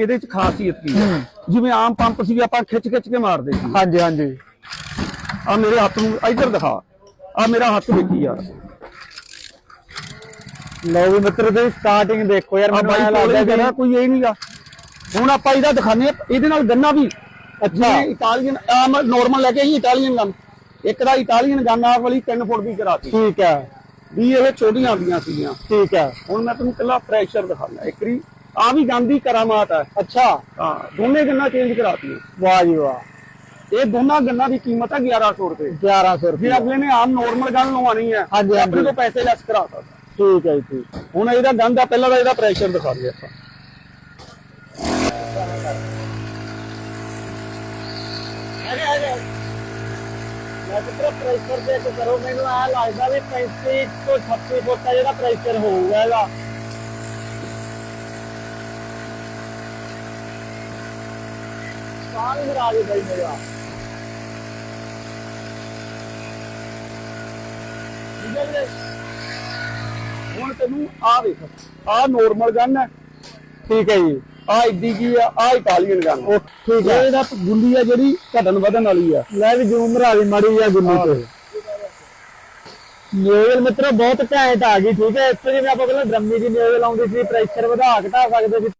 ਇਹਦੇ ਚ ਖਾਸੀਅਤ ਕੀ ਹੈ? ਜਿਵੇਂ ਆਮ ਪੰਪ ਸੀ ਆਪਾਂ ਖਿੱਚ ਖਿੱਚ ਕੇ ਮਾਰਦੇ ਸੀ। ਹਾਂਜੀ ਹਾਂਜੀ। ਆ ਮੇਰੇ ਹੱਥ ਨੂੰ ਇੱਧਰ ਦਿਖਾ। ਆ ਮੇਰਾ ਹੱਥ ਦੇਖੀ ਯਾਰ। ਲਓ ਵੀ ਮਿੱਤਰ ਤੁਸੀਂ ਸਟਾਰਟਿੰਗ ਦੇਖੋ ਯਾਰ ਮੈਨੂੰ ਕੋਲੇ ਲੱਗਦਾ ਜਿਹੜਾ ਵੀ ਕੋਈ ਇਹ ਨਹੀਂਗਾ ਹੁਣ ਆਪਾਂ ਇਹਦਾ ਦਿਖਾਣੇ ਇਹਦੇ ਨਾਲ ਗੰਨਾ ਵੀ। ਅੱਛਾ। ਇਟਾਲੀਅਨ ਆਮ ਨਾਰਮਲ ਲੈ ਕੇ ਆਈ ਇਟਾਲੀਅਨ ਗਨ। ਇੱਕ ਦਾ ਇਟਾਲੀਅਨ ਗਨ ਆ ਵਾਲੀ 3 ਫੁੱਟ ਦੀ ਕਰਾਤੀ। ਠੀਕ ਹੈ। ਵੀ ਇਹ ਛੋਟੀਆਂ ਆਉਂਦੀਆਂ ਸੀਗੀਆਂ। ਠੀਕ ਹੈ। ਹੁਣ ਮੈਂ ਤੁਹਾਨੂੰ ਕੱਲਾ ਪ੍ਰੈਸ਼ਰ ਦਿਖਾਣਾ ਇੱਕ ਰੀ ਆ ਵੀ ਗੰਦੀ ਕਰਾਮਾਤ ਹੈ। ਅੱਛਾ। ਹਾਂ। ਦੋਨੇ ਗੰਨਾ ਚੇਂਜ ਕਰਾਤੀਆਂ ਵਾਹ ਜੀ ਵਾਹ। ਇਹ ਦੋਨਾਂ ਗੰਨਾਂ ਦੀ ਕੀਮਤ ਹੈ 1100 ਰੁਪਏ। 1100 ਜੇ ਰੁਪਏ। ਅਗਲੇ ਨੇ ਆਮ ਨਾਰਮਲ ਗਨ ਲਵਾਉਣੀ ਹੈ। ਹਾਂਜੀ, ਤੇ ਆਪਣੇ ਹਾਂਜੀ। ਤੋਂ ਪੈਸੇ ਲੈਸ ਕਰਾਤਾ ਠੀਕ ਹੈ ਜੀ ਠੀਕ। ਹੁਣ ਇਹਦਾ ਗੰਦ ਆ ਪਹਿਲਾਂ ਦਾ ਇਹਦਾ ਪ੍ਰੈਸ਼ਰ ਦਿਖਾ ਦਈਏ ਆਪਾਂ। ਮੈਂ ਪੁੱਤਰ ਪ੍ਰੈਸ਼ਰ ਚੈੱਕ ਕਰੋ ਮੈਨੂੰ ਆ ਲੱਗਦਾ ਵੀ 35 ਤੋਂ 36 ਫੁੱਟ ਦਾ ਜਿਹੜਾ ਪ੍ਰੈਸ਼ਰ ਹੋਊਗਾ ਇਹਦਾ। ਬਾਈ ਮੇਰਾ। ਠੀਕ ਹੈ ਵੀਰੇ? ਹੁਣ ਤੈਨੂੰ ਆ ਵੇਖ ਆ ਨਾਰਮਲ ਗਨ ਹੈ। ਠੀਕ ਹੈ ਜੀ। ਆ ਇੱਡੀ ਕੀ ਆ? ਆ ਇਟਾਲੀਅਨ ਗਨ ਉਹ ਠੀਕ ਹੈ। ਇਹਦਾ ਗੁੱਲੀ ਆ ਜਿਹੜੀ ਘਟਨ ਵਧਣ ਵਾਲੀ ਆ। ਲੈ ਵੀ ਜੂਮ ਮੜੀ ਆ ਗੁੱਲੀ ਤੇ। ਨਿਊਜ਼ਲ ਮਿੱਤਰੋ ਬਹੁਤ ਘੈਂਟ ਆ ਗਈ ਠੀਕ ਹੈ। ਇੱਥੇ ਜਿਵੇਂ ਆਪਾਂ ਪਹਿਲਾਂ ਡਰਮੀ ਦੀ ਨਿਊਜ਼ਲ ਆਉਂਦੀ ਸੀ ਪ੍ਰੈਸ਼ਰ ਵਧਾ ਘਟਾ ਸਕਦੇ ਸੀ।